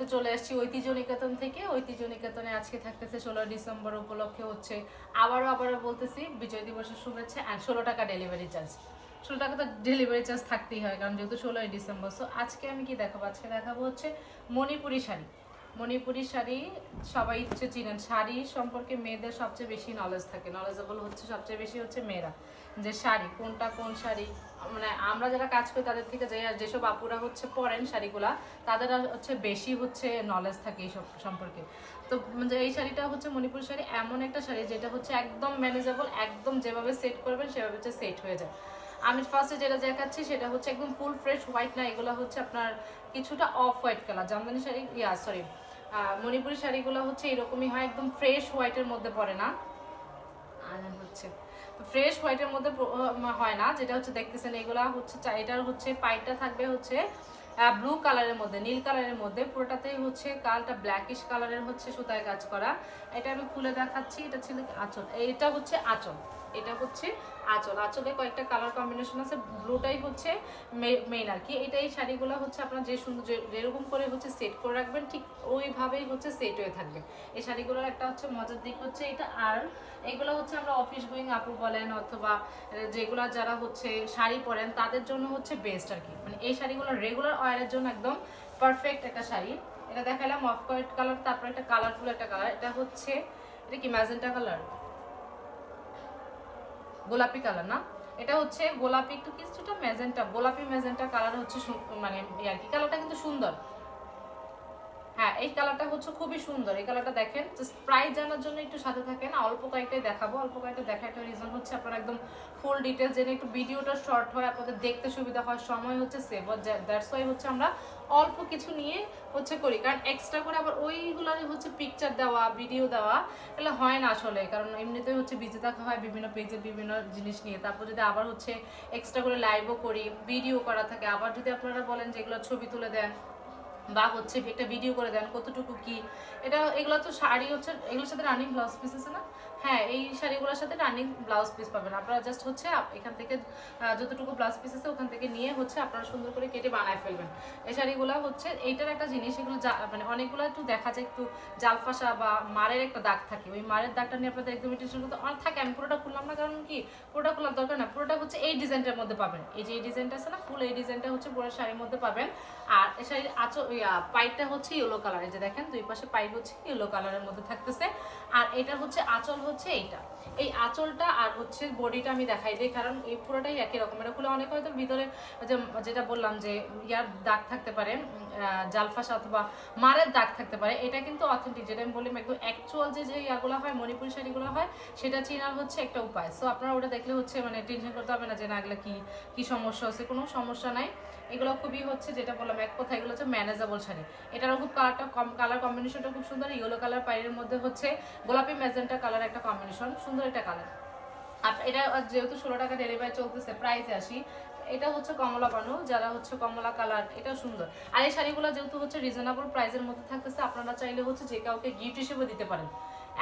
তো চলে আসছি ঐতিহ্য নিকেতন থেকে। ঐতিহ্য নিকেতনে আজকে থাকতেছে ষোলো ডিসেম্বর উপলক্ষে হচ্ছে আবারও আবারও বলতেছি, বিজয় দিবসের শুভেচ্ছা আর ষোলো টাকা ডেলিভারি চার্জ ষোলো টাকা তো ডেলিভারি চার্জ থাকতেই হয়, কারণ যেহেতু ষোলোই ডিসেম্বর সো আজকে আমি কি দেখাবো? আজকে দেখাবো হচ্ছে মণিপুরি শাড়ি। মণিপুরি শাড়ি সবাই হচ্ছে চিনেন। শাড়ি সম্পর্কে মেয়েদের সবচেয়ে বেশি নলেজ থাকে। নলেজেবল হচ্ছে সবচেয়ে বেশি হচ্ছে মেয়েরা। যে শাড়ি, কোনটা কোন শাড়ি মানে আমরা যারা কাজ করি তাদের থেকে যে, যেসব আপুরা হচ্ছে পরেন শাড়িগুলা, তাদের হচ্ছে বেশি হচ্ছে নলেজ থাকে এইসব সম্পর্কে। তো যে এই শাড়িটা হচ্ছে মণিপুর শাড়ি, এমন একটা শাড়ি যেটা হচ্ছে একদম ম্যানেজেবল একদম যেভাবে সেট করবেন সেভাবে হচ্ছে সেট হয়ে যায়। আমি ফার্স্টে যেটা দেখাচ্ছি সেটা হচ্ছে একদম ফুল ফ্রেশ হোয়াইট না, এগুলো হচ্ছে আপনার কিছুটা off white colour jamdani sari yeah sorry Manipuri শাড়িগুলো হচ্ছে এরকমই হয়, একদম ফ্রেশ হোয়াইটের মধ্যে পড়ে না। আর হচ্ছে ফ্রেশ হোয়াইটের মধ্যে হয় না, যেটা হচ্ছে দেখতেছেন, এগুলা হচ্ছে এটার হচ্ছে পাইপটা থাকবে হচ্ছে ব্লু কালারের মধ্যে, নীল কালারের মধ্যে। পুরোটাতেই হচ্ছে কালটা ব্ল্যাকিশ কালারের হচ্ছে সুতায় কাজ করা। এটা আমি খুলে দেখাচ্ছি, এটা ছিল আঁচল? এটা হচ্ছে আঁচল। এটা হচ্ছে আঁচল। আঁচলে কয়েকটা কালার কম্বিনেশন আছে ব্লুটাই হচ্ছে মেইন আর কি। এটা এই শাড়িগুলো হচ্ছে আপনার যে সুন্দর যেরকম করে হচ্ছে সেট করে রাখবেন, ঠিক ওইভাবেই হচ্ছে সেট হয়ে থাকবে। এই শাড়িগুলোর একটা হচ্ছে মজার দিক হচ্ছে এটা। আর এগুলো হচ্ছে আমরা অফিস গোয়িং আপু বলেন অথবা যেগুলো যারা হচ্ছে শাড়ি পরেন, তাদের জন্য হচ্ছে বেস্ট আর কি। মানে এই শাড়িগুলো রেগুলার ওয়ারের জন্য একদম পারফেক্ট একটা শাড়ি। এটা দেখালাম অফ হোয়াইট কালার তারপর একটা কালারফুল একটা কালার এটা হচ্ছে, এটা কি ম্যাজেন্টা কালার গোলাপি কালার, না? এটা হচ্ছে গোলাপি, একটু কিছুটা ম্যাজেন্টা, গোলাপি ম্যাজেন্টা কালার হচ্ছে মানে এই আর কি, কালারটা কিন্তু সুন্দর। হ্যাঁ এই কালারটা হচ্ছে খুবই সুন্দর। এই কালারটা দেখেন জাস্ট প্রাইস জানার জন্য একটু সাথে থাকেন। অল্প কয়েকটাই দেখাবো। অল্প কয়েকটা দেখা একটা রিজন হচ্ছে আপনারা একদম ফুল ডিটেলস জেনে একটু ভিডিওটা শর্ট হয়, আপনাদের দেখতে সুবিধা হয়, সময় হচ্ছে সেভ দ্যাটস ওয়াই হচ্ছে আমরা অল্প কিছু নিয়ে হচ্ছে করি। কারণ এক্সট্রা করে আবার ওইগুলোরই হচ্ছে পিকচার দেওয়া ভিডিও দেওয়া এগুলো হয় না আসলে। কারণ এমনিতেই হচ্ছে বিজি থাকা হয়, বিভিন্ন পেজে বিভিন্ন জিনিস নিয়ে। তারপর যদি আবার হচ্ছে এক্সট্রা করে লাইভও করি ভিডিও করা থাকে, আবার যদি আপনারা বলেন যে এগুলো ছবি তুলে দেন বা হচ্ছে একটা ভিডিও করে দেন কতটুকু কি। এটা এগুলো তো শাড়ি হচ্ছে, এগুলোর সাথে রানিং ব্লাউজ পিস আছে না? হ্যাঁ এই শাড়িগুলোর সাথে রানিং ব্লাউজ পিস পাবেন। আপনারা জাস্ট হচ্ছে এখান থেকে যতটুকু ব্লাউজ পিস আছে ওখান থেকে নিয়ে হচ্ছে আপনারা সুন্দর করে কেটে বানায় ফেলবেন। এই শাড়িগুলো হচ্ছে, এইটার একটা জিনিস, এগুলো মানে অনেকগুলো একটু দেখা যায়, একটু জালফাসা বা মারের একটা দাগ থাকে। ওই মারের দাগটা নিয়ে আপনাদের একদমই টেনশন করতে অনেক থাকে, আমি পুরোটা খুললাম না, কারণ কি? পুরোটা খোলার দরকার না। পুরোটা হচ্ছে এই ডিজাইনটার মধ্যে পাবেন। এই যে এই ডিজাইনটা আছে না ফুল এই ডিজাইনটা হচ্ছে পুরো শাড়ির মধ্যে পাবেন। আর এই শাড়ির আচো পাইপটা হচ্ছে ইয়েলো কালারের যে দেখেন, দুই পাশে পাই হচ্ছে ইয়েলো কালারের মধ্যে থাকতেছে। আর এটা হচ্ছে, আঁচল হচ্ছে এইটা। এই আঁচলটা আর হচ্ছে বডিটা আমি দেখাই দিই, কারণ এই পুরোটাই একই রকম। এটা খুলে অনেক হয়তো ভিতরে যে, যেটা বললাম যে, ইয়ার দাগ থাকতে পারে জালফাস অথবা মারের দাগ থাকতে পারে, এটা কিন্তু অথেন্টিক যেটা আমি বললাম একদম অ্যাকচুয়াল যে যে ইয়াগুলো হয়, মণিপুরি শাড়িগুলো হয়, সেটা চেনার হচ্ছে একটা উপায়। সো আপনারা ওটা দেখলে হচ্ছে মানে টেনশন করতে হবে না যে, না, এগুলো কি কি সমস্যা হচ্ছে, কোনো সমস্যা নাই। এগুলো খুবই হচ্ছে যেটা বললাম এক কথা এগুলো হচ্ছে ম্যানেজেবল শাড়ি। এটারও খুব কালারটা কম কালার কম্বিনেশনটা খুব সুন্দর ইয়েলো কালার পায়ের মধ্যে হচ্ছে গোলাপি ম্যাজেন্টা কালার একটা কম্বিনেশন সুন্দর একটা কালার আর এটা যেহেতু ষোলো টাকা ডেলিভারি চলতেছে প্রাইসে আসি, এটা হচ্ছে কমলা বানু যারা হচ্ছে কমলা কালার এটা সুন্দর। আর এই শাড়িগুলো যেহেতু হচ্ছে রিজনেবল প্রাইসের মধ্যে থাকতেছে, আপনারা চাইলে হচ্ছে যে কাউকে গিফট হিসেবে দিতে পারেন।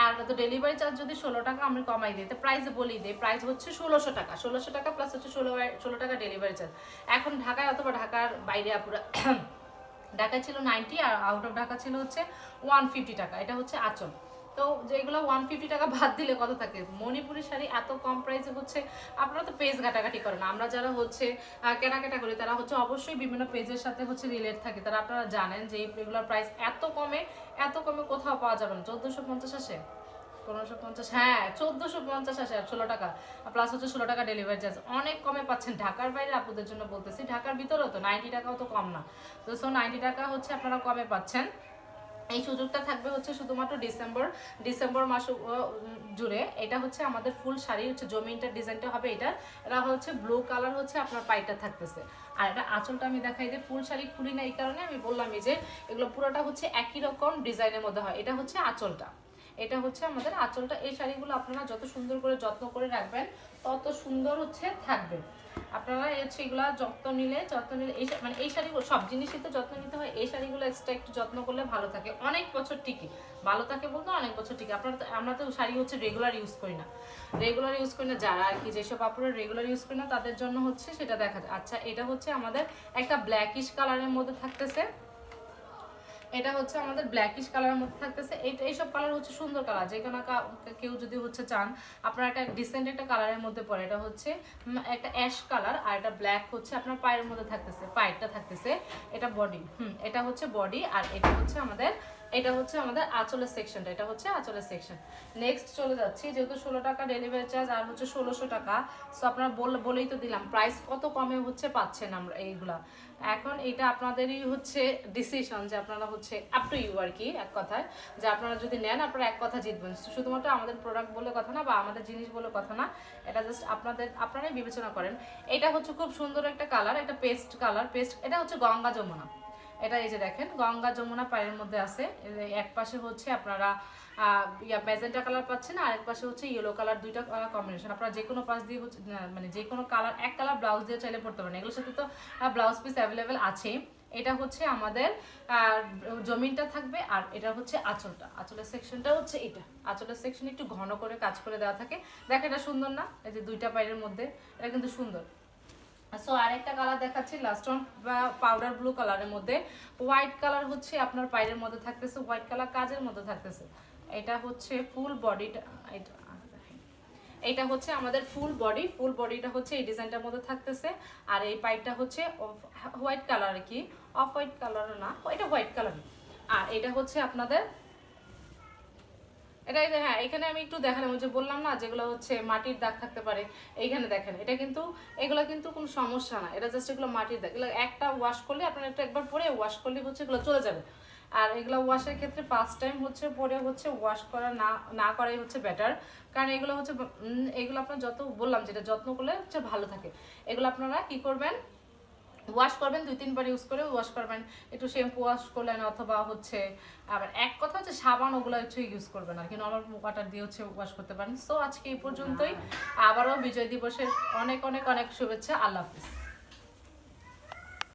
আর তো ডেলিভারি চার্জ যদি ষোলো টাকা, আমি কমাই দিই। তো প্রাইস বলি দিই প্রাইস হচ্ছে ষোলোশো টাকা। ষোলোশো টাকা প্লাস হচ্ছে ষোলো ষোলো টাকা ডেলিভারি চার্জ এখন ঢাকায় অথবা ঢাকার বাইরে আপুরা, ঢাকায় ছিল নাইনটি আর আউট অফ ঢাকা ছিল হচ্ছে ওয়ান ফিফটি টাকা। এটা হচ্ছে আচল। তো যেগুলো ওয়ান ফিফটি টাকা বাদ দিলে কত থাকে? মণিপুরি শাড়ি এত কম প্রাইসে হচ্ছে, আপনারা তো পেজ ঘাটাঘাটি করেন। আমরা যারা হচ্ছে কেনাকাটা করি, তারা হচ্ছে অবশ্যই বিভিন্ন পেজের সাথে হচ্ছে রিলেট থাকে। তারা আপনারা জানেন যে এগুলোর প্রাইস এত কমে এত কমে কোথাও পাওয়া যাবে না। চোদ্দোশো পঞ্চাশ আসে? পনেরোশো পঞ্চাশ? হ্যাঁ চোদ্দোশো পঞ্চাশ আসে ষোলো টাকা। প্লাস হচ্ছে ষোলো টাকা ডেলিভারি চার্জ অনেক কমে পাচ্ছেন। ঢাকার বাইরে আপুদের জন্য বলতেছি, ঢাকার ভিতরেও তো নাইনটি টাকাও তো কম না। তো সো নাইনটি টাকা হচ্ছে আপনারা কমে পাচ্ছেন। এই সুযোগটা থাকবে হচ্ছে শুধুমাত্র ডিসেম্বর ডিসেম্বর মাস জুড়ে। এটা হচ্ছে আমাদের ফুল শাড়ি, হচ্ছে জমিনটার ডিজাইনটা হবে এটা। এটা হচ্ছে ব্লু কালার হচ্ছে আপনার পাইটা থাকতেছে। আর এটা আঁচলটা আমি দেখাই দিই ফুল শাড়ি খুলি না এই কারণে আমি বললামই যে এগুলো পুরোটা হচ্ছে একই রকম ডিজাইনের মধ্যে হয়। এটা হচ্ছে আঁচলটা। এটা হচ্ছে আমাদের আঁচলটা। এই শাড়িগুলো আপনারা যত সুন্দর করে যত্ন করে রাখবেন, তত সুন্দর হচ্ছে থাকবে। আপনারা হচ্ছে এগুলো যত্ন নিলে যত্ন নিলে এই মানে এই শাড়িগুলো সব জিনিসই তো যত্ন নিতে হয়, এই শাড়িগুলো এক্সট্রা একটু যত্ন করলে ভালো থাকে। অনেক বছর টিকে। ভালো থাকে বলতে অনেক বছর টিকে। আপনারা তো আমরা তো শাড়ি হচ্ছে রেগুলার ইউজ করি না। রেগুলার ইউজ করি না, যারা আর কি যেসব আপনারা রেগুলার ইউজ করি না, তাদের জন্য হচ্ছে সেটা দেখা যায়। আচ্ছা এটা হচ্ছে আমাদের একটা ব্ল্যাকিশ কালারের মধ্যে থাকতেছে। এটা হচ্ছে আমাদের ব্ল্যাকিশ কালারের মধ্যে থাকতেছে। এইটা এইসব কালার হচ্ছে সুন্দর কালার যে কোনো কা- কেউ যদি হচ্ছে চান, আপনার একটা ডিসেন্ট একটা কালারের মধ্যে পড়ে। এটা হচ্ছে একটা অ্যাশ কালার আর এটা ব্ল্যাক হচ্ছে আপনার পায়ের মধ্যে থাকতেছে, পায়েরটা থাকতেছে, এটা বডি হুম, এটা হচ্ছে বডি আর এটা হচ্ছে আমাদের এটা হচ্ছে আমাদের আঁচলের সেকশনটা এটা হচ্ছে আঁচলের সেকশন নেক্সট চলে যাচ্ছি, যেহেতু ষোলো টাকা ডেলিভারি চার্জ আর হচ্ছে ষোলোশো টাকা সো আপনারা বল বলেই তো দিলাম প্রাইস কত কমে হচ্ছে পাচ্ছেন আমরা এইগুলা। এখন এটা আপনাদেরই হচ্ছে ডিসিশন যে আপনারা হচ্ছে আপ টু ইউ আর কি এক কথায়। যে আপনারা যদি নেন, আপনারা এক কথা জিতবেন। শুধুমাত্র আমাদের প্রোডাক্ট বলে কথা না, বা আমাদের জিনিস বলে কথা না, এটা জাস্ট আপনাদের, আপনারাই বিবেচনা করেন। এটা হচ্ছে খুব সুন্দর একটা কালার একটা পেস্ট কালার পেস্ট এটা হচ্ছে গঙ্গা যমুনা। এটা এই যে দেখেন, গঙ্গা যমুনা পায়ের মধ্যে আছে। এক পাশে হচ্ছে আপনারা ইয়া ম্যাজেন্টা কালার পাচ্ছেন, আর এক পাশে হচ্ছে ইয়েলো কালার দুইটা কম্বিনেশন আপনারা যে কোনো পাশ দিয়ে হচ্ছে মানে যে কোনো কালার এক কালার ব্লাউজ দিয়ে চাইলে পড়তে পারেন। এগুলোর সাথে তো ব্লাউজ পিস অ্যাভেলেবেল আছে। এটা হচ্ছে আমাদের জমিনটা থাকবে, আর এটা হচ্ছে আঁচলটা। আঁচলের সেকশনটা হচ্ছে এটা। আঁচলের সেকশন একটু ঘন করে কাজ করে দেওয়া থাকে। দেখ এটা সুন্দর না? এই যে দুইটা পায়ের মধ্যে, এটা কিন্তু সুন্দর। সো আরেকটা কালার দেখাচ্ছি লাস্ট অন পাউডার ব্লু কালারের মধ্যে। হোয়াইট কালার হচ্ছে আপনার পায়ের মধ্যে থাকতেছে হোয়াইট কালার কাজের মধ্যে থাকতেছে। এটা হচ্ছে ফুল বডিটা এটা এটা হচ্ছে আমাদের ফুল বডি ফুল বডিটা হচ্ছে এই ডিজাইনটার মধ্যে থাকতেছে। আর এই পাইপটা হচ্ছে হোয়াইট কালার কি। অফ হোয়াইট কালার না, এটা হোয়াইট কালার আর এটা হচ্ছে আপনাদের এটা হ্যাঁ এখানে আমি একটু দেখালাম যে বললাম না, যেগুলো হচ্ছে মাটির দাগ থাকতে পারে, এইখানে দেখেন, এটা কিন্তু, এগুলো কিন্তু কোনো সমস্যা না, এটা জাস্ট এগুলো মাটির দাগ, এগুলো একটা ওয়াশ করলে আপনার একটা একবার পরে ওয়াশ করলে হচ্ছে এগুলো চলে যাবে। আর এগুলো ওয়াশের ক্ষেত্রে ফার্স্ট টাইম হচ্ছে পরে হচ্ছে ওয়াশ করা না না করাই হচ্ছে বেটার কারণ এগুলো হচ্ছে এগুলো আপনার যত বললাম, যেটা যত্ন করলে হচ্ছে ভালো থাকে। এগুলো আপনারা কি করবেন ওয়াশ করবেন দুই তিনবার ইউজ করে ওয়াশ করবেন। একটু শ্যাম্পু ওয়াশ করলেন অথবা হচ্ছে আবার এক কথা হচ্ছে সাবান ওগুলো হচ্ছে ইউজ করবেন আর কি। নর্মাল ওয়াটার দিয়ে হচ্ছে ওয়াশ করতে পারেন। সো আজকে এই পর্যন্তই। আবারও বিজয় দিবসের অনেক অনেক অনেক শুভেচ্ছা। আল্লাহ হাফিজ।